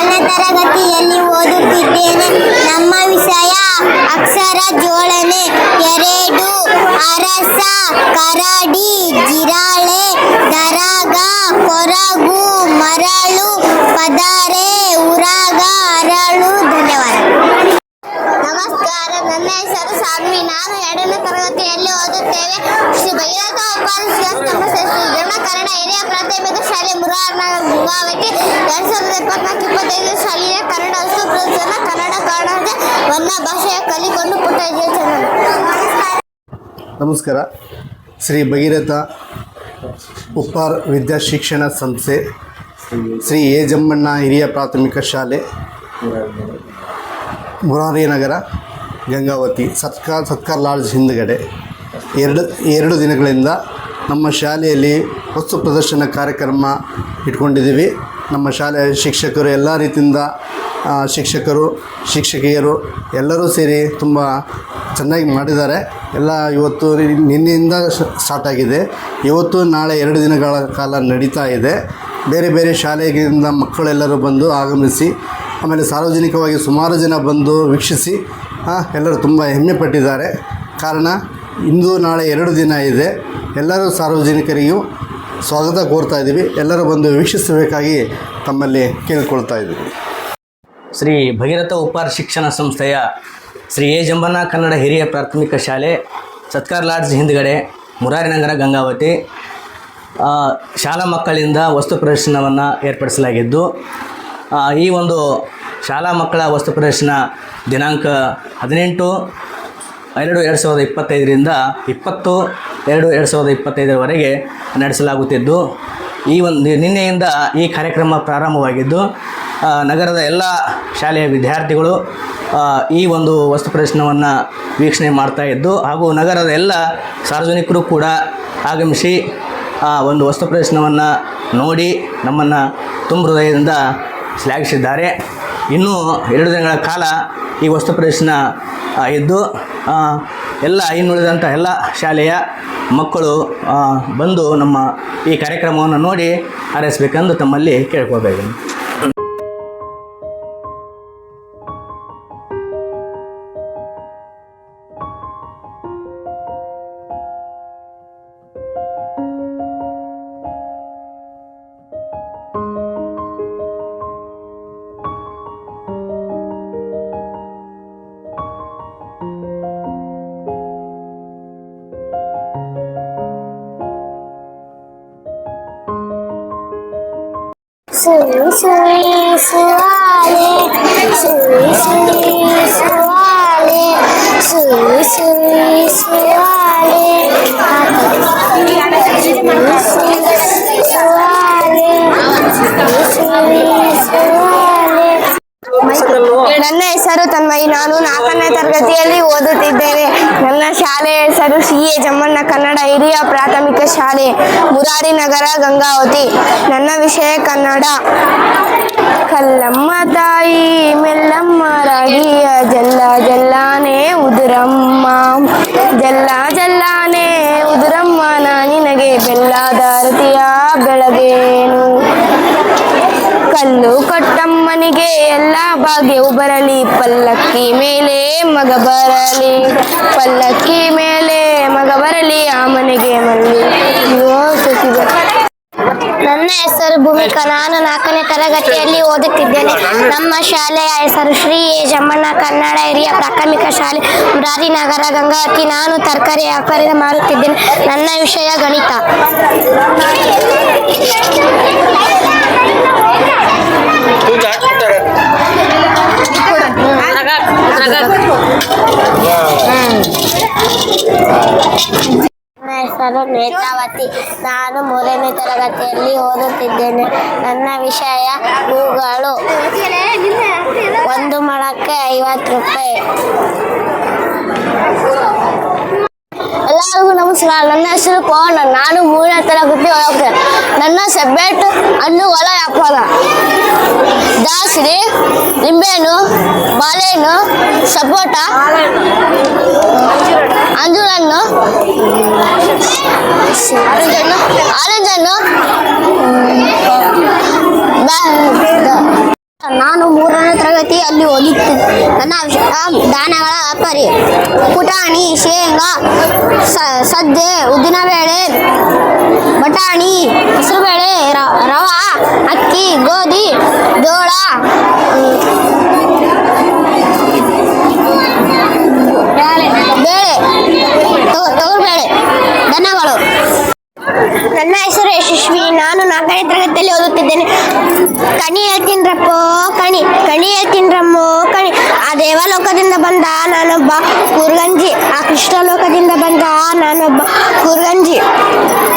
ಐಸಾ ತರಗತಿಯಲ್ಲಿ ಓದುತ್ತಿದ್ದೇನೆ? ನಮ್ಮ ವಿಷಯ ಅಕ್ಷರ ಜೋಡಣೆ ಎರಡು ಅರಸ, ಕರಡಿ, ಜಿರಾಳೆ, ದರಗ, ಕೊರಗು, ಮರಳು, ಪದರೆ, ಉರಗ, ಅರಳು, ಧನ್ಯವಾದ. ನಮಸ್ಕಾರ. ನನ್ನ ಹೆಸರು ಸಾಧ್ವಿ ನಾನು ಎರಡನೇ ತರಗತಿಯಲ್ಲಿ ಓದುತ್ತೇವೆ. ಶ್ರೀ ಉಪಾಧ್ಯಾಯ ನಮ್ಮ ಕನ್ನಡ ಹಿರಿಯ ಪ್ರಾಥಮಿಕ ಶಾಲೆ ಮುರಾರ್ನಾವತಿ ಎರಡ್ ಸಾವಿರದ ಇಪ್ಪತ್ನಾಲ್ಕು ಇಪ್ಪತ್ತೈದು ಶಾಲೆಯ ಕನ್ನಡ ಹಸು ಪ್ರದರ್ಶನ ಕನ್ನಡ ಕಾಣದೆ ವನ್ನ ಭಾಷೆಯ ಕಲಿಕೊಂಡು ಪುಟ್ಟ ನಮಸ್ಕಾರ. ಶ್ರೀ ಭಗೀರಥ ಉಪ್ಪಾರ್ ವಿದ್ಯಾ ಶಿಕ್ಷಣ ಸಂಸ್ಥೆ, ಶ್ರೀ ಎ ಜಮ್ಮಣ್ಣ ಹಿರಿಯ ಪ್ರಾಥಮಿಕ ಶಾಲೆ ಮುರಾರಿ ನಗರ, ಗಂಗಾವತಿ ಸತ್ಕಾರ್ ಸತ್ಕಾರ್ ಲಾಡ್ಜ್ ಹಿಂದುಗಡೆ. ಎರಡು ಎರಡು ದಿನಗಳಿಂದ ನಮ್ಮ ಶಾಲೆಯಲ್ಲಿ ವಸ್ತು ಪ್ರದರ್ಶನ ಕಾರ್ಯಕ್ರಮ ಇಟ್ಕೊಂಡಿದ್ದೀವಿ. ನಮ್ಮ ಶಾಲೆಯ ಶಿಕ್ಷಕರು ಎಲ್ಲ ರೀತಿಯಿಂದ ಶಿಕ್ಷಕರು, ಶಿಕ್ಷಕಿಯರು ಎಲ್ಲರೂ ಸೇರಿ ತುಂಬ ಚೆನ್ನಾಗಿ ಮಾಡಿದ್ದಾರೆ. ಎಲ್ಲ ಇವತ್ತು ನಿನ್ನೆಯಿಂದ ಸ್ಟಾರ್ಟ್ ಆಗಿದೆ. ಇವತ್ತು ನಾಳೆ ಎರಡು ದಿನಗಳ ಕಾಲ ನಡೀತಾ ಇದೆ. ಬೇರೆ ಬೇರೆ ಶಾಲೆಗಳಿಂದ ಮಕ್ಕಳೆಲ್ಲರೂ ಬಂದು ಆಗಮಿಸಿ ಆಮೇಲೆ ಸಾರ್ವಜನಿಕವಾಗಿ ಸುಮಾರು ಜನ ಬಂದು ವೀಕ್ಷಿಸಿ ಎಲ್ಲರೂ ತುಂಬ ಹೆಮ್ಮೆ ಪಟ್ಟಿದ್ದಾರೆ. ಕಾರಣ, ಇಂದು ನಾಳೆ ಎರಡು ದಿನ ಇದೆ. ಎಲ್ಲರೂ ಸಾರ್ವಜನಿಕರಿಗೂ ಸ್ವಾಗತ ಕೋರ್ತಾ ಇದ್ದೀವಿ. ಎಲ್ಲರೂ ಬಂದು ವೀಕ್ಷಿಸಬೇಕಾಗಿ ತಮ್ಮಲ್ಲಿ ಕೇಳಿಕೊಳ್ತಾ ಇದ್ದೀವಿ. ಶ್ರೀ ಭಗೀರಥ ಉಪಾರ್ ಶಿಕ್ಷಣ ಸಂಸ್ಥೆಯ ಶ್ರೀ ಎ. ಜಂಬನ ಕನ್ನಡ ಹಿರಿಯ ಪ್ರಾಥಮಿಕ ಶಾಲೆ, ಸತ್ಕಾರ್ ಲಾಡ್ಜ್ ಹಿಂದ್ಗಡೆ ಮುರಾರಿನಗರ ಗಂಗಾವತಿ ಶಾಲಾ ಮಕ್ಕಳಿಂದ ವಸ್ತು ಪ್ರದರ್ಶನವನ್ನು ಏರ್ಪಡಿಸಲಾಗಿದ್ದು ಈ ಒಂದು ಶಾಲಾ ಮಕ್ಕಳ ವಸ್ತು ಪ್ರದರ್ಶನ ದಿನಾಂಕ ಹದಿನೆಂಟು ಎರಡು ಎರಡು ಸಾವಿರದ ಇಪ್ಪತ್ತೈದರಿಂದ ಇಪ್ಪತ್ತು ಎರಡು ಎರಡು ಸಾವಿರದ ಇಪ್ಪತ್ತೈದರವರೆಗೆ ನಡೆಸಲಾಗುತ್ತಿದ್ದು, ಈ ಒಂದು ನಿನ್ನೆಯಿಂದ ಈ ಕಾರ್ಯಕ್ರಮ ಪ್ರಾರಂಭವಾಗಿದ್ದು ನಗರದ ಎಲ್ಲ ಶಾಲೆಯ ವಿದ್ಯಾರ್ಥಿಗಳು ಈ ಒಂದು ವಸ್ತು ಪ್ರದರ್ಶನವನ್ನು ವೀಕ್ಷಣೆ ಮಾಡ್ತಾ ಇದ್ದು, ಹಾಗೂ ನಗರದ ಎಲ್ಲ ಸಾರ್ವಜನಿಕರು ಕೂಡ ಆಗಮಿಸಿ ಒಂದು ವಸ್ತು ಪ್ರದರ್ಶನವನ್ನು ನೋಡಿ ನಮ್ಮನ್ನು ತುಂಬ ಹೃದಯದಿಂದ ಶ್ಲಾಘಿಸಿದ್ದಾರೆ. ಇನ್ನೂ ಎರಡು ದಿನಗಳ ಕಾಲ ಈ ವಸ್ತು ಪ್ರದರ್ಶನ ಇದ್ದು ಎಲ್ಲ ಇನ್ನುಳಿದಂಥ ಎಲ್ಲ ಶಾಲೆಯ ಮಕ್ಕಳು ಬಂದು ನಮ್ಮ ಈ ಕಾರ್ಯಕ್ರಮವನ್ನು ನೋಡಿ ಹಾರೈಸಬೇಕೆಂದು ತಮ್ಮಲ್ಲಿ ಕೇಳ್ಕೊಳ್ತಾಯಿದ್ದೀನಿ ತರಗತಿಯಲ್ಲಿ ಓದುತ್ತಿದ್ದೇನೆ ನನ್ನ ಶಾಲೆ ಹೆಸರು ಸಿ ಎ ಜಮ್ಮಣ್ಣ ಕನ್ನಡ ಹಿರಿಯ ಪ್ರಾಥಮಿಕ ಶಾಲೆ ಮುರಾರಿ ನಗರ ಗಂಗಾವತಿ. ನನ್ನ ವಿಷಯ ಕನ್ನಡ. ಕಲ್ಲಮ್ಮ ತಾಯಿ ಮೆಲ್ಲಮ್ಮ ರಾಗಿಯ ಜಲ್ಲ ಜಲ್ಲಾನೆ ಉದುರಮ್ಮ. ಜಲ್ಲ ಜಲ್ಲಾನೆ ಉದುರಮ್ಮ ನಾನಿನಗೆ ಬೆಲ್ಲದ ಅರತಿಯ ಬೆಳಗೇನು. ಕಲ್ಲು ಕೊಟ್ಟಮ್ಮನಿಗೆ ಎಲ್ಲ ಭಾಗ್ಯವು ಬರಲಿ. ಪಲ್ಲಕ್ಕಿ ಮೇಲೆ ಮಗ ಬರಲಿ. ಪಲ್ಲಕ್ಕಿ ಮೇಲೆ ಮಗ ಬರಲಿ. ಆ ಮನೆಗೆ ಮಲ್ಲಿ. ನನ್ನ ಹೆಸರು ಭೂಮಿಕಾ. ನಾನು ನಾಲ್ಕನೇ ತರಗತಿಯಲ್ಲಿ ಓದುತ್ತಿದ್ದೇನೆ. ನಮ್ಮ ಶಾಲೆಯ ಹೆಸರು ಶ್ರೀ ಜಮ್ಮಣ್ಣ ಕನ್ನಡ ಹಿರಿಯ ಪ್ರಾಥಮಿಕ ಶಾಲೆ ಮುರಾರಿನಗರ ಗಂಗಾವತಿ. ನಾನು ತರಕಾರಿ ವ್ಯಾಪಾರ ಮಾಡುತ್ತಿದ್ದೇನೆ. ನನ್ನ ವಿಷಯ ಗಣಿತ. ನನ್ನ ಹೆಸರು ನೇತ್ರಾವತಿ ನಾನು ಮೂರನೇ ತರಗತಿಯಲ್ಲಿ ಓದುತ್ತಿದ್ದೇನೆ. ನನ್ನ ವಿಷಯ ಹೂಗಳು. ಒಂದು ಮೊಳಕ್ಕೆ ಐವತ್ತು ರೂಪಾಯಿ. ಎಲ್ಲರಿಗೂ ನಮಸ್ಕಾರ. ನನ್ನ ಹೆಸರು ಕೋಣ ನಾನು ಮೂರನೇ ತರಗತಿ ಹೋಗ್ತೇನೆ ನನ್ನ ಸಬ್ಜೆಕ್ಟ್ ಹಣ್ಣು ಹೊಲ ವ್ಯಾಪಾರ ದಾಸರಿ ಲಿಂಬೆಹಣ್ಣು, ಬಾಳೆಹಣ್ಣು, ಸಪೋಟ ಅಂಜೂರ ಹಣ್ಣು ಆರೆಂಜ್ ಹಣ್ಣು ನಾನು ಮೂರ ಅಲ್ಲಿ ಹೋಗಿತ್ತು. ನನ್ನ ದಾನಗಳ ಪರಿ ಪುಟಾಣಿ, ಶೇಂಗಾ ಸದ್ದೆ ಉದ್ದಿನಬೇಳೆ, ಬಟಾಣಿ, ಹೆಸರುಬೇಳೆ ರವ, ಅಕ್ಕಿ, ಗೋಧಿ, ಜೋಳ, ಬೇಳೆ ತೊಗರಿಬೇಳೆ ದನಗಳು ನನ್ನ ಹೆಸರು ಯಶಸ್ವಿ. ನಾನು ನಾಲ್ಕನೇ ತರಗತಿಯಲ್ಲಿ ಓದುತ್ತಿದ್ದೇನೆ. ಕಣಿ ಹೇಳ್ತೀನ್ರಪ್ಪೋ, ಕಣಿ. ಕಣಿ ಹೇಳ್ತೀನ್ರಮ್ಮೋ, ಕಣಿ. ಆ ದೇವಲೋಕದಿಂದ ಬಂದ ನಾನೊಬ್ಬ ಕುರ್ಗಂಜಿ. ಆ ಕೃಷ್ಣಲೋಕದಿಂದ ಬಂದ ನಾನೊಬ್ಬ ಕುರ್ಗಂಜಿ.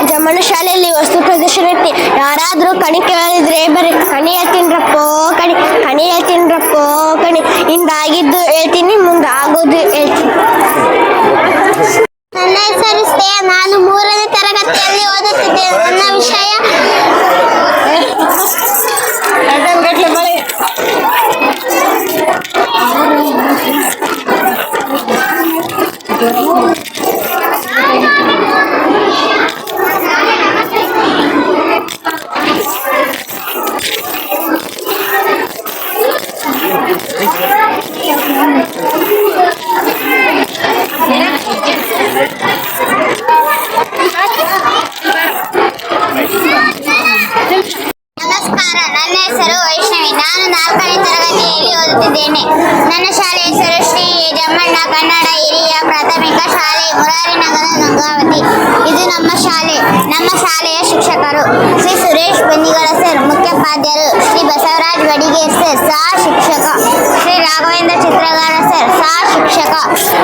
ಜಮ್ಮನ ಶಾಲೆಯಲ್ಲಿ ವಸ್ತು ಪ್ರದರ್ಶನ ಇರ್ತಿ ಯಾರಾದರೂ ಕಣಿ ಕೇಳಿದ್ರೆ ಬರೀ ಕಣಿ ಹೇಳ್ತೀನ್ರಪ್ಪೋ, ಕಣಿ. ಕಣಿ ಹೇಳ್ತೀನ್ರಪ್ಪೋ, ಕಣಿ. ಹಿಂದಾಗಿದ್ದು ಹೇಳ್ತೀನಿ ಮುಂದೆ ಆಗೋದು ಹೇಳ್ತೀನಿ. ನನ್ನ ಹೆಸರು ಶ್ರೇಯ. ನಾನು ಮೂರನೇ ತರಗತಿಯಲ್ಲಿ ಓದುತ್ತಿದ್ದೇನೆ. ನನ್ನ ವಿಷಯ ನಮಸ್ಕಾರ ನನ್ನ ಹೆಸರು ವೈಷ್ಣವಿ ನಾನು ನಾಲ್ಕನೇ ತರಗತಿಯಲ್ಲಿ ನನ್ನ ಶಾಲೆ ಹೆಸರು ಶ್ರೀ ಜಮ್ಮಣ್ಣ ಕನ್ನಡ ಹಿರಿಯ ಪ್ರಾಥಮಿಕ ಶಾಲೆ ಮುರಾರಿನಗರ ಗಂಗಾವತಿ. ಇದು ನಮ್ಮ ಶಾಲೆ ನಮ್ಮ ಶಾಲೆಯ ಶಿಕ್ಷಕರು ಶ್ರೀ ಸುರೇಶ್ ಬನ್ನಿಗಳ ಸರ್ ಮುಖ್ಯೋಪಾಧ್ಯಾಯರು ಶ್ರೀ ಬಸವರಾಜ್ ಬಡಿಗೇರ್ ಸರ್ ಸಹ ಶಿಕ್ಷಕ ಶ್ರೀ ರಾಘವೇಂದ್ರ ಚಿತ್ರಗಾರ ಸರ್ ಸಹ ಶಿಕ್ಷಕ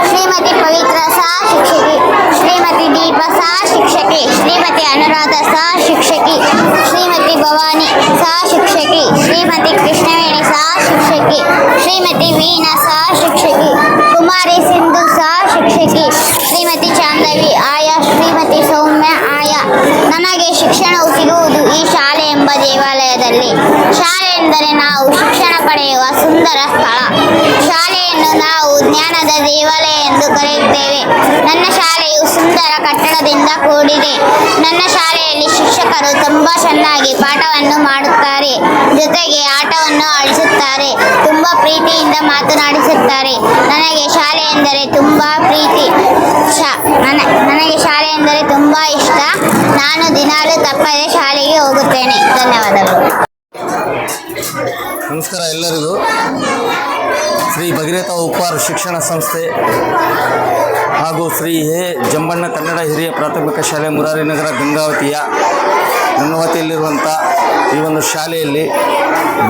ಶ್ರೀಮತಿ ಪವಿತ್ರ ಸಹ ಶಿಕ್ಷಕಿ ಶ್ರೀಮತಿ ದೀಪ ಸಹ ಶಿಕ್ಷಕಿ ಶ್ರೀಮತಿ ಅನುರಾಧ ಸಹ ಶಿಕ್ಷಕಿ ಶ್ರೀಮತಿ ಭವಾನಿ ಸಹ ಶಿಕ್ಷಕಿ ಶ್ರೀಮತಿ ಕೃಷ್ಣವೇಣಿ ಸಹ ಶಿಕ್ಷಕಿ ಶ್ರೀಮತಿ ವೀಣಾ ಸಹ ಶಿಕ್ಷಕಿ ಕುಮಾರಿ ಸಿಂಧು ಸಹ ಶಿಕ್ಷಕಿ ಶ್ರೀಮತಿ ಚಾಂದವಿ ಆಯಾ ಶ್ರೀಮತಿ ಸೌಮ್ಯ ಆಯಾ ನನಗೆ ಶಿಕ್ಷಣವು ಸಿಗುವುದು ಈ ಶಾಲೆ ಎಂಬ ದೇವಾಲಯದಲ್ಲಿ. ಶಾಲೆ ಎಂದರೆ ನಾವು ಶಿಕ್ಷಣ ಪಡೆಯುವ ಸುಂದರ ಸ್ಥಳ. ಶಾಲೆಯನ್ನು ನಾವು ಜ್ಞಾನದ ದೇವಾಲಯ ಎಂದು ಕರೆಯುತ್ತೇವೆ. ನನ್ನ ಶಾಲೆಯು ಸುಂದರ ಕಟ್ಟಡದಿಂದ ಕೂಡಿದೆ. ನನ್ನ ಶಾಲೆಯಲ್ಲಿ ಶಿಕ್ಷಕರು ತುಂಬಾ ಚೆನ್ನಾಗಿ ಪಾಠವನ್ನು ಮಾಡುತ್ತಾರೆ. ಜೊತೆಗೆ ಆಟವನ್ನು ಆಡಿಸುತ್ತಾರೆ. ತುಂಬಾ ಪ್ರೀತಿಯಿಂದ ಮಾತನಾಡಿಸುತ್ತಾರೆ. ನನಗೆ ಶಾಲೆ ಎಂದರೆ ತುಂಬಾ ಪ್ರೀತಿ. ನನ್ನ- ನನಗೆ ಶಾಲೆ ಎಂದರೆ ತುಂಬ ಇಷ್ಟ. ನಾನು ದಿನಾಲು ತಪ್ಪದೆ ಶಾಲೆಗೆ ಹೋಗುತ್ತೇನೆ. ಧನ್ಯವಾದಗಳು. ನಮಸ್ಕಾರ ಎಲ್ಲರಿಗೂ. ಶ್ರೀ ಭಗೀರಥ ಉಪ್ಪಾರ ಶಿಕ್ಷಣ ಸಂಸ್ಥೆ ಹಾಗೂ ಶ್ರೀ ಎ ಜಂಬಣ್ಣ ಕನ್ನಡ ಹಿರಿಯ ಪ್ರಾಥಮಿಕ ಶಾಲೆ ಮುರಾರಿನಗರ ಗಂಗಾವತಿಯ ಗಂಗಾವತಿಯಲ್ಲಿರುವಂಥ ಈ ಒಂದು ಶಾಲೆಯಲ್ಲಿ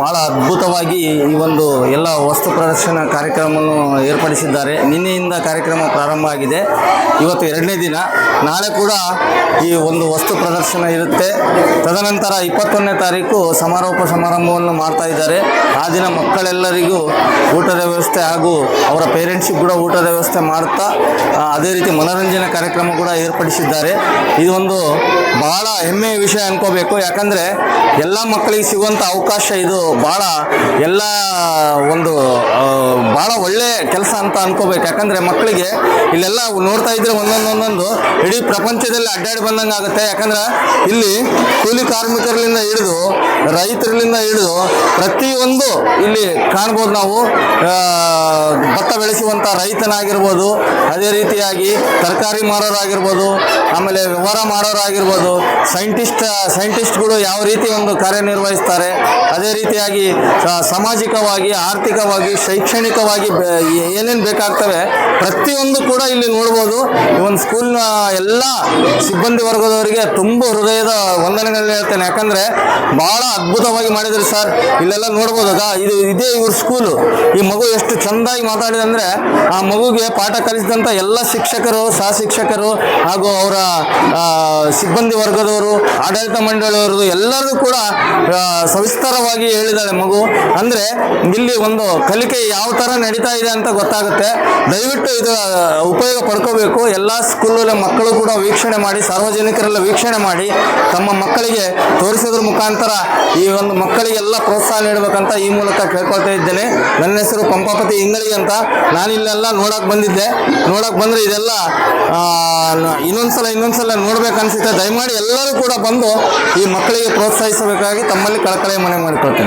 ಭಾಳ ಅದ್ಭುತವಾಗಿ ಈ ಒಂದು ಎಲ್ಲ ವಸ್ತು ಪ್ರದರ್ಶನ ಕಾರ್ಯಕ್ರಮವನ್ನು ಏರ್ಪಡಿಸಿದ್ದಾರೆ. ನಿನ್ನೆಯಿಂದ ಕಾರ್ಯಕ್ರಮ ಪ್ರಾರಂಭ ಆಗಿದೆ. ಇವತ್ತು ಎರಡನೇ ದಿನ. ನಾಳೆ ಕೂಡ ಈ ಒಂದು ವಸ್ತು ಪ್ರದರ್ಶನ ಇರುತ್ತೆ. ತದನಂತರ ಇಪ್ಪತ್ತೊಂದನೇ ತಾರೀಕು ಸಮಾರೋಪ ಸಮಾರಂಭವನ್ನು ಮಾಡ್ತಾ ಇದ್ದಾರೆ. ಆ ದಿನ ಮಕ್ಕಳೆಲ್ಲರಿಗೂ ಊಟದ ವ್ಯವಸ್ಥೆ ಹಾಗೂ ಅವರ ಪೇರೆಂಟ್ಸಿಗೆ ಕೂಡ ಊಟದ ವ್ಯವಸ್ಥೆ ಮಾಡ್ತಾ ಅದೇ ರೀತಿ ಮನೋರಂಜನೆ ಕಾರ್ಯಕ್ರಮ ಕೂಡ ಏರ್ಪಡಿಸಿದ್ದಾರೆ. ಇದೊಂದು ಬಹಳ ಹೆಮ್ಮೆಯ ವಿಷಯ ಅನ್ಕೋಬೇಕು. ಯಾಕಂದರೆ ಎಲ್ಲ ಮಕ್ಕಳಿಗೆ ಸಿಗುವಂಥ ಅವಕಾಶ ಇದು ಭಾಳ ಎಲ್ಲ ಒಂದು ಭಾಳ ಒಳ್ಳೆ ಕೆಲಸ ಅಂತ ಅನ್ಕೋಬೇಕು. ಯಾಕಂದರೆ ಮಕ್ಕಳಿಗೆ ಇಲ್ಲೆಲ್ಲ ನೋಡ್ತಾ ಇದ್ರೆ ಒಂದೊಂದು ಒಂದೊಂದು ಇಡೀ ಪ್ರಪಂಚದಲ್ಲಿ ಅಡ್ಡಾಡಿ ಬಂದಂಗೆ ಆಗುತ್ತೆ. ಯಾಕಂದ್ರೆ ಇಲ್ಲಿ ಕೂಲಿ ಕಾರ್ಮಿಕರಿಂದ ಹಿಡಿದು ರೈತರಿಂದ ಹಿಡಿದು ಪ್ರತಿಯೊಂದು ಇಲ್ಲಿ ಕಾಣ್ಬೋದು ನಾವು. ಭತ್ತ ಬೆಳೆಸುವಂಥ ರೈತನಾಗಿರ್ಬೋದು, ಅದೇ ರೀತಿಯಾಗಿ ತರಕಾರಿ ಮಾರೋರಾಗಿರ್ಬೋದು, ಆಮೇಲೆ ವ್ಯವಹಾರ ಮಾಡೋರಾಗಿರ್ಬೋದು, ಸೈಂಟಿಸ್ಟ್, ಸೈಂಟಿಸ್ಟ್ಗಳು ಯಾವ ರೀತಿ ಒಂದು ಕಾರ್ಯನಿರ್ವಹಿಸ್ತಾರೆ, ಅದೇ ರೀತಿಯಾಗಿ ಸಾಮಾಜಿಕವಾಗಿ, ಆರ್ಥಿಕವಾಗಿ, ಶೈಕ್ಷಣಿಕವಾಗಿ ಏನೇನು ಬೇಕಾಗ್ತವೆ, ಪ್ರತಿಯೊಂದು ಕೂಡ ಇಲ್ಲಿ ನೋಡ್ಬೋದು. ಈ ಒಂದು ಸ್ಕೂಲ್ನ ಎಲ್ಲ ಸಿಬ್ಬಂದಿ ವರ್ಗದವರಿಗೆ ತುಂಬ ಹೃದಯದ ವಂದನೆಗಳನ್ನ ಹೇಳ್ತೇನೆ. ಯಾಕಂದರೆ ಭಾಳ ಅದ್ಭುತವಾಗಿ ಮಾಡಿದ್ರಿ ಸರ್. ಇಲ್ಲೆಲ್ಲ ನೋಡ್ಬೋದು. ಇದು ಇದೇ ಇವ್ರ ಸ್ಕೂಲು ಈ ಮಗು ಎಷ್ಟು ಚೆಂದಾಗಿ ಮಾತಾಡಿದೆ ಅಂದರೆ, ಆ ಮಗುಗೆ ಪಾಠ ಕಲಿಸಿದಂಥ ಎಲ್ಲ ಶಿಕ್ಷಕರು ಸಹ ಶಿಕ್ಷಕರು ಹಾಗೂ ಅವರ ಸಿಬ್ಬಂದಿ ವರ್ಗದವರು, ಆಡಳಿತ ಮಂಡಳಿಯವರು ಎಲ್ಲರೂ ಕೂಡ ಸವಿಸ್ತಾರವಾಗಿ ಹೇಳಿದ್ದಾಳೆ ಮಗು. ಅಂದ್ರೆ ಇಲ್ಲಿ ಒಂದು ಕಲಿಕೆ ಯಾವ ತರ ನಡೀತಾ ಇದೆ ಅಂತ ಗೊತ್ತಾಗುತ್ತೆ. ದಯವಿಟ್ಟು ಇದು ಉಪಯೋಗ ಪಡ್ಕೋಬೇಕು. ಎಲ್ಲ ಸ್ಕೂಲಲ್ಲಿ ಮಕ್ಕಳು ಕೂಡ ವೀಕ್ಷಣೆ ಮಾಡಿ, ಸಾರ್ವಜನಿಕರೆಲ್ಲ ವೀಕ್ಷಣೆ ಮಾಡಿ, ತಮ್ಮ ಮಕ್ಕಳಿಗೆ ತೋರಿಸೋದ್ರ ಮುಖಾಂತರ ಈ ಒಂದು ಮಕ್ಕಳಿಗೆಲ್ಲ ಪ್ರೋತ್ಸಾಹ ನೀಡಬೇಕಂತ ಈ ಮೂಲಕ ಕೇಳ್ಕೊಳ್ತಾ ಇದ್ದೇನೆ. ನನ್ನ ಹೆಸರು ಪಂಪಾಪತಿ ಇಂಗಳಿ ಅಂತ. ನಾನು ಇಲ್ಲೆಲ್ಲ ನೋಡಕ್ ಬಂದಿದ್ದೆ. ನೋಡಕ್ ಬಂದ್ರೆ ಇದೆಲ್ಲ ಇನ್ನೊಂದ್ಸಲ ಇನ್ನೊಂದ್ಸಲ ನೋಡ್ಬೇಕನ್ಸುತ್ತೆ. ದಯಮಾಡಿ ಎಲ್ಲರೂ ಕೂಡ ಬಂದು ಈ ಮಕ್ಕಳಿಗೆ ಪ್ರೋತ್ಸಾಹಿಸಬೇಕಾಗಿ ತಮ್ಮಲ್ಲಿ ಕಳಕಳಿಯ ಮನೆ ಮಾಡಿಕೊಳ್ತೇನೆ.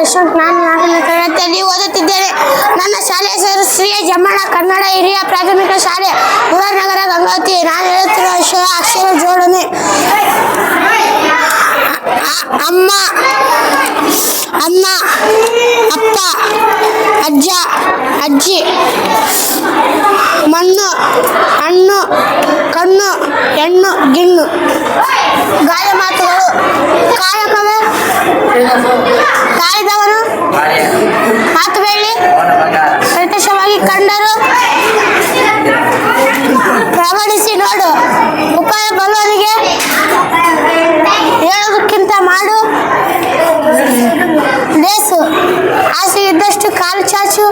ಯಶವಂತ್ ನಾನು ನಾಲ್ಕನೇ ತರಗತಿಯಲ್ಲಿ ಓದುತ್ತಿದ್ದೇನೆ ನನ್ನ ಶಾಲೆ ಹೆಸರು ಶ್ರೀ ಜಮ್ಮಣ್ಣ ಕನ್ನಡ ಹಿರಿಯ ಪ್ರಾಥಮಿಕ ಶಾಲೆ ನಗರ ಗಂಗಾವತಿ. ನಾನು ಹೇಳುತ್ತಿರುವ ವಿಷಯ ಅಕ್ಷರ ಜೋಡಣೆ. ಅಮ್ಮ ಅಮ್ಮ, ಅಪ್ಪ, ಅಜ್ಜ, ಅಜ್ಜಿ, ಮಣ್ಣು, ಹಣ್ಣು, ಕಣ್ಣು, ಹೆಣ್ಣು, ಗಿಣ್ಣು. ಗಾಯ ಮಾತುಗಳು, ಕಾಯಕವೇ. ಕಾಯ್ದವರು, ಮಾತು ಹೇಳಿ. ಪ್ರತ್ಯಕ್ಷವಾಗಿ ಕಂಡರು. ಪ್ರವಣಿಸಿ ನೋಡು ಉಪಾಯ ಬಲ್ಲವನಿಗೆ ಹೇಳೋದಕ್ಕಿಂತ ಮಾಡು. ಲೇಸು. ಇದ್ದಷ್ಟು ಕಾಲು ಚಾಚು.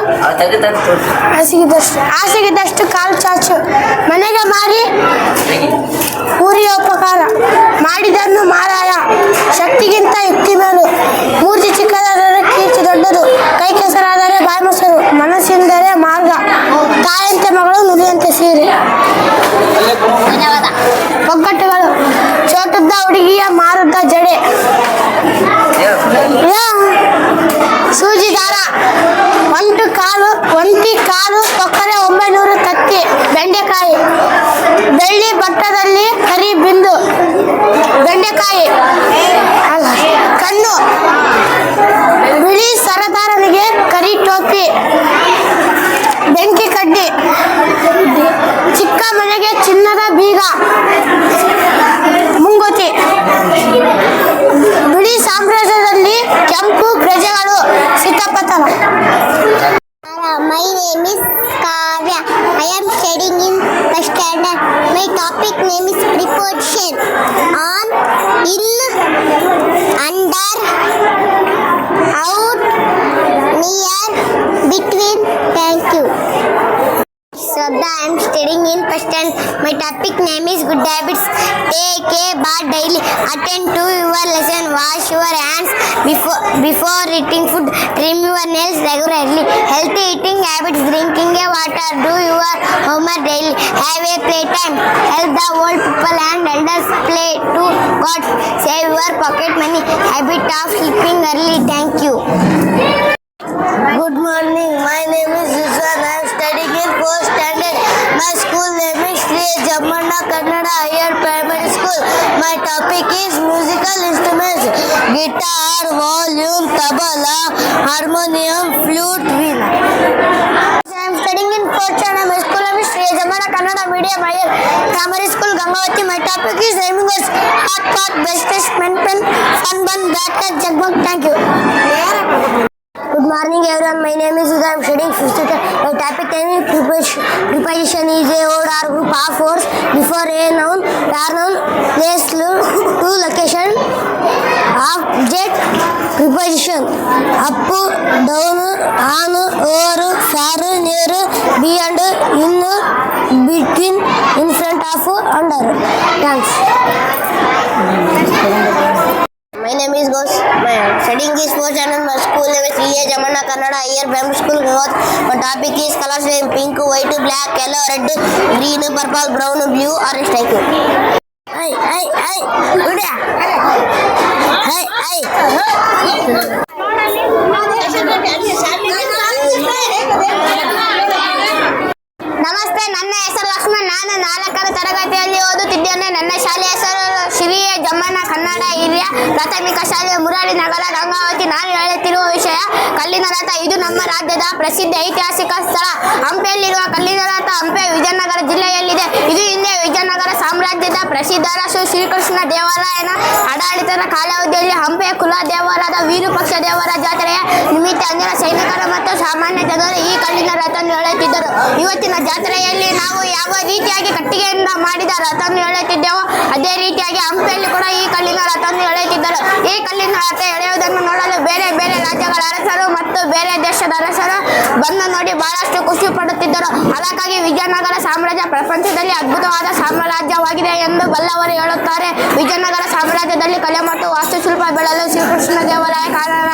ಹಾಸಿಗಿದ್ದಷ್ಟು ಹಾಸಿಗಿದ್ದಷ್ಟು ಕಾಲು ಚಾಚು. ಮನೆಗೆ ಮಾರಿ. ಊರಿಯ ಉಪಕಾರ. ಮಾಡಿದನ್ನು ಮಾರಾಯ. ಶಕ್ತಿಗಿಂತ ಯುಕ್ತಿ ಮೇಲು. ಮೂರ್ತಿ ಚಿಕ್ಕದಾದರೆ ಕೀರ್ತಿ ದೊಡ್ಡದು. ಕೈ ಕೆಸರಾದರೆ ಬಾಯಿ ಮೊಸರು. ಮನಸ್ಸಿಂದರೆ ಮಾರ್ಗ. ತಾಯಂತೆ ಮಗಳು ನುಡಿಯಂತೆ ಸೀರೆ. ಒಗ್ಗಟ್ಟುಗಳು. ಚೋಟುದ್ದ ಹುಡುಗಿಯ ಮಾರುತ ಜಡೆ. ಸೂಜಿದಾರ ಸೂಜಿ ದಾರ. ಒಂಟು ಕಾಲು, ಒಂಟಿ ಕಾಲು ತೊಕ್ಕರೆ ಒಂಬೈನೂರು ತತ್ತಿ ಬೆಂಡೆಕಾಯಿ. ಬೆಳ್ಳಿ ಬಟ್ಟದಲ್ಲಿ ಕರಿ ಬಿಂದು ಬೆಂಡೆಕಾಯಿ. ಕಣ್ಣು. ಬಿಳಿ ಸರದಾರನಿಗೆ ಕರಿ ಟೋಪಿ. ಬೆಂಕಿ ಕಡ್ಡಿ. ಚಿಕ್ಕ ಮನೆಗೆ ಚಿನ್ನದ ಬೀಗ. ಮುಂಗುತಿ. ಗುಡಿ ಸಾಮ್ರಾಜ್ಯದಲ್ಲಿ ಕೆಂಪು ಪ್ರಜೆಗಳು ಸಿಕ್ಕಪತನ my name is Kavya. I am studying in first standard my topic name is preposition on in under out near between. Thank you. Shraddha, I am studying in first standard. My topic name is good habits. Take a bath daily. Attend to your lesson. Wash your hands before before eating food. Trim your nails regularly. Healthy eating habits. Drinking a water. Do your homework daily. Have a playtime. Help the old people and elders play to God. Save your pocket money. Habit of sleeping early. Thank you. Good morning. My name is Susan. I am studying in fourth standard. My school name is Sri Jamana Kannada Higher Primary School. My topic is musical instruments: guitar, volume, tabla, harmonium, flute, wheel. I am studying in fourth standard. My school name is Sri Jamana Kannada Medium Higher Primary School, Gangavati. My topic is rhyming words: hot pot, bestest, pen pen, fun bun, bat cat, jugmug. Thank you. Good morning everyone, my name is Sudha, I am studying 5th standard. My topic name is preposition. Is a word or group of words before a noun, where noun, place, to location, object, preposition. Up, down, on, over, far, near, beyond, in, between, in front of, under. Thanks. My name is Ghosh. My studying is fourth standard. My school name is E.A. Jamana Kannada Higher Primary School, Gangavati. My topic is colors name pink, white, black, yellow, red, green, purple, brown, blue, orange. Thank you. Hey, hey, hey, Uda. Hey, hey. ನಮಸ್ತೆ, ನನ್ನ ಹೆಸರು ಲಕ್ಷ್ಮಣ್. ನಾನು ನಾಲ್ಕರ ತರಗತಿಯಲ್ಲಿ ಓದುತ್ತಿದ್ದೇನೆ. ನನ್ನ ಶಾಲೆ ಹೆಸರು ಶ್ರೀ ಜಮ್ಮಣ್ಣ ಕನ್ನಡ. ಹಿರಿಯ ಪ್ರಾಥಮಿಕ ಶಾಲೆ ಮುರಾರಿ ನಗರ ಗಂಗಾವತಿ. ನಾನು ಹೇಳುತ್ತಿರುವ ವಿಷಯ ಕಲ್ಲಿನ ರಥ ಇದು ನಮ್ಮ ರಾಜ್ಯದ ಪ್ರಸಿದ್ಧ ಐತಿಹಾಸಿಕ ಸ್ಥಳ. ಹಂಪೆಯಲ್ಲಿರುವ ಕಲ್ಲಿನ ರಥ ಹಂಪೆ ವಿಜಯನಗರ ಜಿಲ್ಲೆಯಲ್ಲಿದೆ. ಇದು ಹಿಂದೆ ವಿಜಯನಗರ ಸಾಮ್ರಾಜ್ಯದ ಪ್ರಸಿದ್ಧ ಅರಸು ಶ್ರೀಕೃಷ್ಣ ದೇವಾಲಯನ ಆಡಳಿತದ ಕಾಲಾವಧಿಯಲ್ಲಿ ಹಂಪೆ ಕುಲ ದೇವರಾದ ವೀರಪಕ್ಷ ದೇವರ ಜಾತ್ರೆಯ ನಿಮಿತ್ತ ಅಂದಿನ ಸೈನಿಕರು ಮತ್ತು ಸಾಮಾನ್ಯ ಜನರು ಈ ಕಲ್ಲಿನ ರಥವನ್ನು ಹೇಳುತ್ತಿದ್ದರು ಇವತ್ತಿನ ಜಾತ್ರೆಯಲ್ಲಿ ನಾವು ಯಾವ ರೀತಿಯಾಗಿ ಕಟ್ಟಿಗೆಯಿಂದ ಮಾಡಿದ ರಥವನ್ನು ಎಳೆಯುತ್ತಿದ್ದೆವೋ, ಅದೇ ರೀತಿಯಾಗಿ ಹಂಪೆಯಲ್ಲಿ ಕೂಡ ಈ ಕಲ್ಲಿನ ರಥವನ್ನು ಎಳೆಯುತ್ತಿದ್ದರು. ಈ ಕಲ್ಲಿನ ರಥ ಎಳೆಯುವುದನ್ನು ನೋಡಲು ಬೇರೆ ಬೇರೆ ರಾಜ್ಯಗಳ ಅರಸರು ಮತ್ತು ಬೇರೆ ದೇಶದ ಅರಸರು ಬಂದು ನೋಡಿ ಬಹಳಷ್ಟು ಖುಷಿ ಪಡುತ್ತಿದ್ದರು. ಅದಕ್ಕಾಗಿ ವಿಜಯನಗರ ಸಾಮ್ರಾಜ್ಯ ಪ್ರಪಂಚದಲ್ಲಿ ಅದ್ಭುತವಾದ ಸಾಮ್ರಾಜ್ಯವಾಗಿದೆ ಎಂದು ಬಲ್ಲವರು ಹೇಳುತ್ತಾರೆ. ವಿಜಯನಗರ ಸಾಮ್ರಾಜ್ಯದಲ್ಲಿ ಕಲೆ ಮತ್ತು ವಾಸ್ತುಶಿಲ್ಪ ಬೆಳೆಯಲು ಶ್ರೀಕೃಷ್ಣ ದೇವಾಲಯ ಕಾರಣ.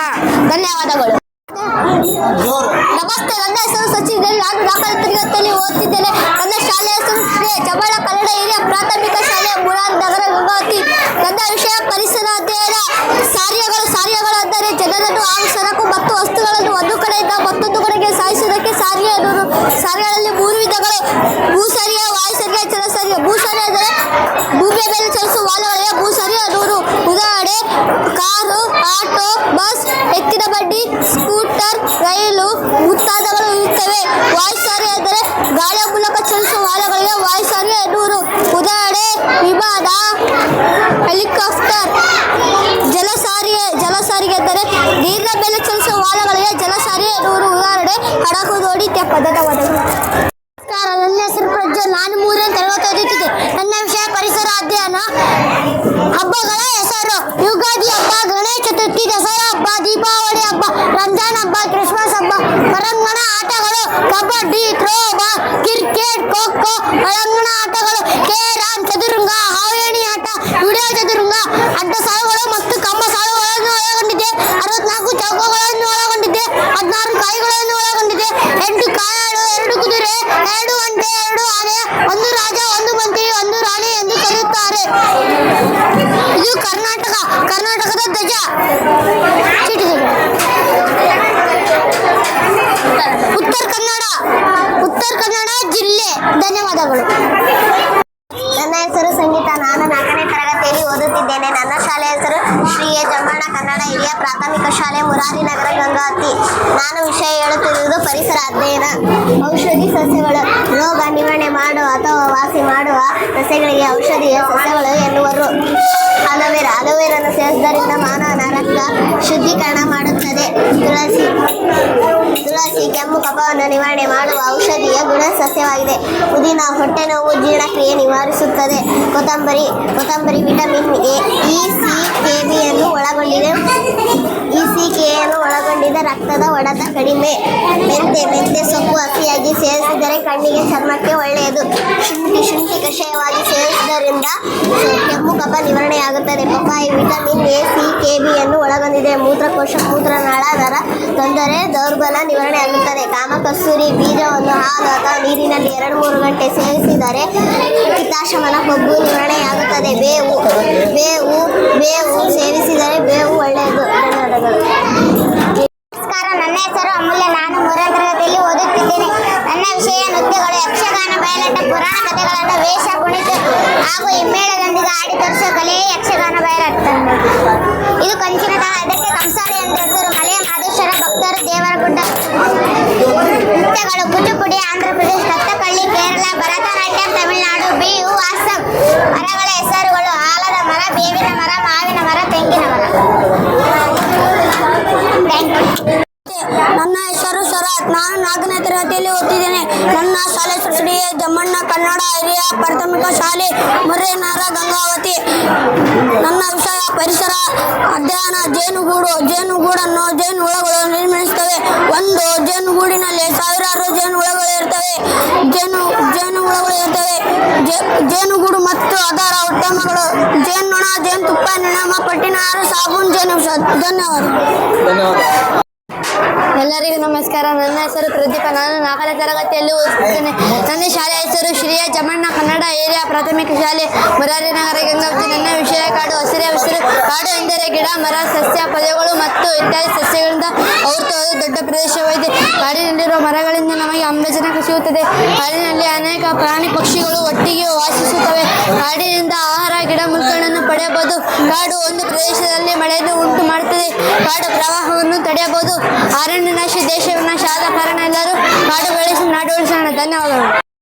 ಧನ್ಯವಾದಗಳು. ನಮಸ್ತೆ ನನ್ನ ಹೆಸರು ಸಚಿನ್ ನಾನು ನಾಲ್ಕನೇ ತರಗತಿಯಲ್ಲಿ ಓದ್ತಿದ್ದೇನೆ. ನನ್ನ ಶಾಲೆಯ ಹೆಸರು ಶ್ರೀ ಜಬಳ ಕನ್ನಡ ಹಿರಿಯ ಪ್ರಾಥಮಿಕ ಶಾಲೆ ಮುರಾನ್ ನಗರ ವಿಭಾತಿ ನನ್ನ ವಿಷಯ ಪರಿಸರ ಅಧ್ಯಯನ ಸಾರಿಗೆಗಳು ಸಾರಿಗೆಗಳು ಅಂದರೆ ಜನರನ್ನು ಹಾಗೂ ಸರಕು ಮತ್ತು ವಸ್ತುಗಳನ್ನು ಒಂದು ಕಡೆಯಿಂದ ಮತ್ತೊಂದು ಕಡೆಗೆ ಸಾಯಿಸುವುದಕ್ಕೆ ಸಾರಿಗೆ ಎನ್ನುವರು ಸಾರಿಗೆಗಳಲ್ಲಿ ಮೂರು ವಿಧಗಳು. ಭೂ ಸಾರಿಯ ವಾಯು ಸಾರಿಗೆ ಭೂ ಅಂದರೆ ಭೂಮಿಯ ಮೇಲೆ ಚಲಿಸುವ ವಾಹನಗಳಿಗೆ ಭೂ ಸಾರಿಗೆ ಉದಾಹರಣೆ ವಿಮಾನ ಹೆಲಿಕಾಪ್ಟರ್. ಜಲ ಸಾರಿಗೆ ಜಲ ಸಾರಿಗೆ ಅಂದರೆ ನೀರಿನ ಮೇಲೆ ಚಲಿಸುವ ವಾಹನಗಳಿಗೆ ಜಲ ಸಾರಿಗೆ ಎನ್ನುವುದು ಉದಾಹರಣೆ. ಹಡಗು ನೋಡಿ ಪದದ ಒದಗಿ ನನ್ನ ಹೆಸರು ಪ್ರಜ್ವಲ್. ನಾನು ಮೂರನೇ ತರಗತಿ ಓದುತ್ತಿದ್ದೆ ನನ್ನ ವಿಷಯ ಪರಿಸರ ಅಧ್ಯಯನ. ಹಬ್ಬಗಳ ಹೆಸರು. ಯುಗಾದಿ ಹಬ್ಬ, ಗಣೇಶ ಚತುರ್ಥಿ, ದಸರಾ ಹಬ್ಬ, ದೀಪಾವಳಿ ಹಬ್ಬ, ರಂಜಾನ್ ಹಬ್ಬ, ಕ್ರಿಸ್ಮಸ್ ಹಬ್ಬ ಹೊರಾಂಗಣ ಆಟಗಳು, ಕಬಡ್ಡಿ ಥ್ರೋಬಾಲ್ ಕ್ರಿಕೆಟ್ ಖೋ ಖೋ ಹೊರಾಂಗಣ ಆಟಗಳು ಕೇರಾಮ್ ಚದುರಂಗ ಹಾವೇಣಿ ಆಟ ವಿಡಿಯೋ ಚದುರಂಗ ಅಡ್ಡ ಸಾಲುಗಳು ಮತ್ತು ಕಂಬ ಸಾಲುಗಳನ್ನು ಒಳಗೊಂಡಿದೆ. ಅರವತ್ನಾಲ್ಕು ಚೌಕಗಳನ್ನು ಒಳಗೊಂಡಿದೆ. ಹದಿನಾರು ಕಾಯಿಗಳನ್ನು ಒಳಗೊಂಡಿದೆ. ಎಂಟು ಕಾಯಿಗಳು ಎರಡು ಕುದುರೆ ಎರಡು ಎರಡು ಆನೆ ಒಂದು ರಾಜ ಒಂದು ಮಂತ್ರಿ ಒಂದು ರಾಣಿ ಎಂದು ಕರೆಯುತ್ತಾರೆ ಇದು ಕರ್ನಾಟಕ. ಕರ್ನಾಟಕದ ಧ್ವಜ. ಚೀಟಿ ಧ್ವಜ. ಉತ್ತರ ಕನ್ನಡ. ಉತ್ತರ ಕನ್ನಡ ಜಿಲ್ಲೆ. ಧನ್ಯವಾದಗಳು. ನನ್ನ ಹೆಸರು ಸಂಗೀತ. ನಾನು ನಾಲ್ಕನೇ ತರಗತಿಯಲ್ಲಿ ಓದುತ್ತಿದ್ದೇನೆ. ನನ್ನ ಶಾಲೆ ಹೆಸರು ಶ್ರೀ ಎ. ಕನ್ನಡ ಹಿರಿಯ ಪ್ರಾಥಮಿಕ ಶಾಲೆ ಮುರಾರಿ ನಗರ ಗಂಗಾವತಿ. ನಾನು ವಿಷಯ ಹೇಳುತ್ತಿರುವುದು ಪರಿಸರ ಅಧ್ಯಯನ. ಔಷಧಿ ಸಸ್ಯಗಳು, ರೋಗ ನಿವಾರಣೆ ಮಾಡುವ ಅಥವಾ ವಾಸಿ ಮಾಡುವ ಸಸ್ಯಗಳಿಗೆ ಔಷಧೀಯ ಸಸ್ಯಗಳು ಎನ್ನುವರು. ಅಲೋವೆರಾ ಅಲೋವೆರಾನ್ನು ಸೇರಿಸುವುದರಿಂದ ಮಾನವನ ರಕ್ತ ಶುದ್ಧೀಕರಣ ಮಾಡುತ್ತದೆ. ತುಳಸಿ ತುಳಸಿ ಕೆಮ್ಮು ಕಫವನ್ನು ನಿವಾರಣೆ ಮಾಡುವ ಔಷಧೀಯ ಗುಣ ಸಸ್ಯವಾಗಿದೆ. ಪುದೀನ ಹೊಟ್ಟೆ ನೋವು ಜೀರ್ಣಕ್ರಿಯೆ ನಿವಾರಿಸುತ್ತದೆ. ಕೊತ್ತಂಬರಿ ಕೊತ್ತಂಬರಿ vitamin A, E, C, K ಬಿಯನ್ನು ಒಳಗೊಂಡಿದೆ. ಇ, ಸಿ, ಕೆ ಕೆಯನ್ನು ಒಳಗೊಂಡಿದೆ. ರಕ್ತದ ಒಡೆತ ಕಡಿಮೆ. ಮೆಂತೆ ಮೆಂತೆ ಸೊಪ್ಪು ಹಸಿಯಾಗಿ ಸೇವಿಸಿದರೆ ಕಣ್ಣಿಗೆ ಚರ್ಮಕ್ಕೆ ಒಳ್ಳೆಯದು. ಶುಂಠಿ ಶುಂಠಿ ಕಷಾಯವಾಗಿ ಸೇವಿಸುವುದರಿಂದ ಕೆಮ್ಮು ಕಫ ನಿವಾರಣೆಯಾಗುತ್ತದೆ ಪಪ್ಪಾಯಿ, vitamin A, C, K, B ಅನ್ನು ಒಳಗೊಂಡಿದೆ. ಮೂತ್ರಕೋಶ ಮೂತ್ರನಾಳ ದರ ತೊಂದರೆ, ದೌರ್ಬಲ ನಿವಾರಣೆ ಆಗುತ್ತದೆ. ಕಾಮಕಸ್ತೂರಿ ಬೀಜವನ್ನು ಹಾಲು ಅಥವಾ ನೀರಿನಲ್ಲಿ ಎರಡು, ಮೂರು ಗಂಟೆ ಸೇವಿಸಿದರೆ ಪಿತ್ತಾಶಮನ ಕೊಬ್ಬು ನಿವಾರಣೆಯಾಗುತ್ತದೆ. ಬೇವು ಬೇವು ಬೇವು ಸೇವಿಸಿದರೆ ಬೇವು ಒಳ್ಳೆಯದು. ಧನ್ಯವಾದಗಳು. ನಮಸ್ಕಾರ. ನನ್ನ ಹೆಸರು ಅಮೂಲ್ಯ. ನಾನು ಮೂರನೇ ತರಗತಿಯಲ್ಲಿ ಓದುತ್ತಿದ್ದೇನೆ. ನನ್ನ ವಿಷಯ ನೃತ್ಯಗಳು, ಯಕ್ಷಗಾನ, ಬಯಲಾಟ, ಪುರಾಣ ಕಥೆಗಳನ್ನು ವೇಷ, ಕುಣಿತ ಹಾಗೂ ಹಿಮ್ಮೇಳದೊಂದಿಗೆ ಆಡಿ ತೋರಿಸುವ ಕಲೆಯೇ ಯಕ್ಷಗಾನ ಬಯಲಾಟ. ಇದು ಕಂಚಿನ ಅದಕ್ಕೆ ಕಂಸಾಳೆ ಎಂದು ಹೆಸರು. ಮಲೆಯ ಮಾದೇಶ್ವರ ಭಕ್ತರು ದೇವರಗುಡ್ಡ ನೃತ್ಯಗಳು ಕುಚುಪುಡಿ ಆಂಧ್ರಪ್ರದೇಶ ಕಥಕಳಿ ಕೇರಳ ಭರತನಾಟ್ಯಂ ತಮಿಳುನಾಡು ಬಿಯು ಅಸ್ಸಾಂ ಮರಗಳ ಹೆಸರುಗಳು ಆಲದ ಮರ ಬೇವಿನ ಮರ ಮಾವಿನ ಮರ ತೆಂಗಿನ ಮರ ಥ್ಯಾಂಕ್ ಯು ನನ್ನ ಹೆಸರು ಶರತ್ ನಾನು ನಾಲ್ಕನೇ ತರಗತಿಯಲ್ಲಿ ಓದ್ತಿದ್ದೇನೆ ನನ್ನ ಶಾಲೆ ಹೆಸರು ಶ್ರೀ ಜಮ್ಮಣ್ಣ ಕನ್ನಡ ಹಿರಿಯ ಪ್ರಾಥಮಿಕ ಶಾಲೆ ಮುರೇನಗರ ಗಂಗಾವತಿ. ನನ್ನ ವಿಷಯ ಪರಿಸರ, ಅಧ್ಯಯನ, ಜೇನುಗೂಡು, ಜೇನುಗೂಡನ್ನು ಜೇನು ಹುಳಗಳು ನಿರ್ಮಿಸುತ್ತವೆ. ಒಂದು, ಜೇನುಗೂಡಿನಲ್ಲಿ ಸಾವಿರಾರು ಜೇನು ಹುಳಗಳು ಇರ್ತವೆ ಜೇನು ಜೇನು ಹುಳಗಳು ಇರ್ತವೆ ಜೇನುಗೂಡು ಮತ್ತು ಅದರ ಉತ್ತಮಗಳು ಜೇನು ಜೇನುತುಪ್ಪ, ನಿಣಮ, ಪಟ್ಟಿನಾರು, ಸಾಬೂನು, ಜೇನು ಧನ್ಯವಾದ. ಎಲ್ಲರಿಗೂ ನಮಸ್ಕಾರ. ನನ್ನ ಹೆಸರು ಪ್ರದೀಪ. ನಾನು ನಾಲ್ಕನೇ ತರಗತಿಯಲ್ಲಿ ಓದಿಸುತ್ತೇನೆ ನನ್ನ ಶಾಲೆಯ ಹೆಸರು ಶ್ರೀಯ ಜಮಣ್ಣ ಕನ್ನಡ ಏರಿಯಾ ಪ್ರಾಥಮಿಕ ಶಾಲೆ ಮುರಾರಿ ನಗರ. ನನ್ನ ವಿಷಯ ಕಾಡು. ಹಸಿರೇ ಹಸಿರು ಕಾಡು ಎಂದರೆ ಗಿಡ, ಮರ, ಸಸ್ಯ, ಪೊದೆಗಳು ಮತ್ತು ಇತ್ಯಾದಿ ಸಸ್ಯಗಳಿಂದ ಆವೃತವಾದ ದೊಡ್ಡ ಪ್ರದೇಶವಾಗಿದೆ. ಕಾಡಿನಲ್ಲಿರುವ ಮರಗಳು ಆಮ್ಲಜನಕ ಸಿಗುತ್ತದೆ ಕಾಡಿನಲ್ಲಿ ಅನೇಕ ಪ್ರಾಣಿ ಪಕ್ಷಿಗಳು ಒಟ್ಟಿಗೆ ವಾಸಿಸುತ್ತವೆ. ಕಾಡಿನಿಂದ ಆಹಾರ, ಗಿಡ, ಮೂಲಿಕೆಗಳನ್ನು ಪಡೆಯಬಹುದು. ಕಾಡು ಒಂದು ಪ್ರದೇಶದಲ್ಲಿ ಮಳೆಯನ್ನು ಉಂಟು ಮಾಡುತ್ತದೆ. ಕಾಡು ಪ್ರವಾಹವನ್ನು ತಡೆಯಬಹುದು. ಅರಣ್ಯ ನಾಶ ದೇಶ ವಿನಾಶ ಆದ ಕಾರಣ ಎಲ್ಲರೂ ಕಾಡು ಬೆಳೆಸಿ ನಾಡು ಉಳಿಸೋಣ. ಧನ್ಯವಾದಗಳು.